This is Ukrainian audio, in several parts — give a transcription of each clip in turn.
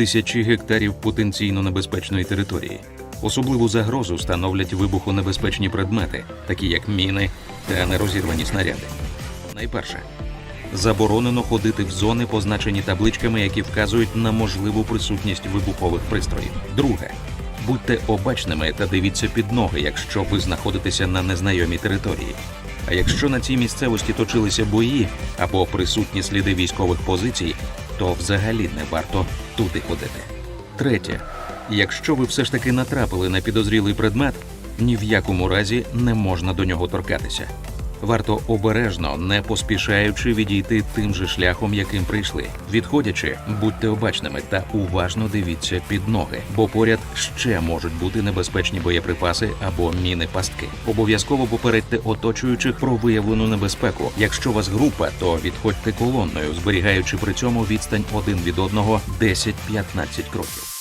тисячі гектарів потенційно небезпечної території. Особливу загрозу становлять вибухонебезпечні предмети, такі як міни та нерозірвані снаряди. Найперше, заборонено ходити в зони, позначені табличками, які вказують на можливу присутність вибухових пристроїв. Друге, будьте обачними та дивіться під ноги, якщо ви знаходитеся на незнайомій території. А якщо на цій місцевості точилися бої або присутні сліди військових позицій, то взагалі не варто туди ходити. Третє, якщо ви все ж таки натрапили на підозрілий предмет, ні в якому разі не можна до нього торкатися. Варто обережно, не поспішаючи відійти тим же шляхом, яким прийшли. Відходячи, будьте обачними та уважно дивіться під ноги, бо поряд ще можуть бути небезпечні боєприпаси або міни пастки. Обов'язково попередьте оточуючих про виявлену небезпеку. Якщо вас група, то відходьте колонною, зберігаючи при цьому відстань один від одного 10-15 кроків.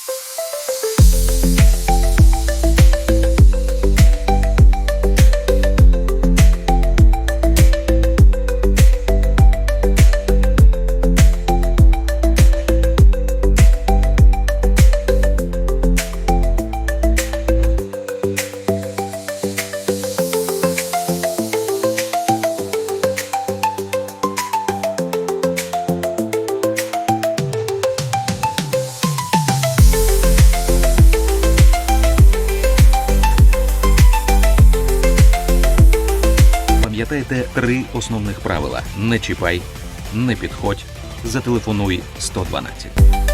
Пам'ятайте три основних правила: не чіпай, не підходь, зателефонуй 112.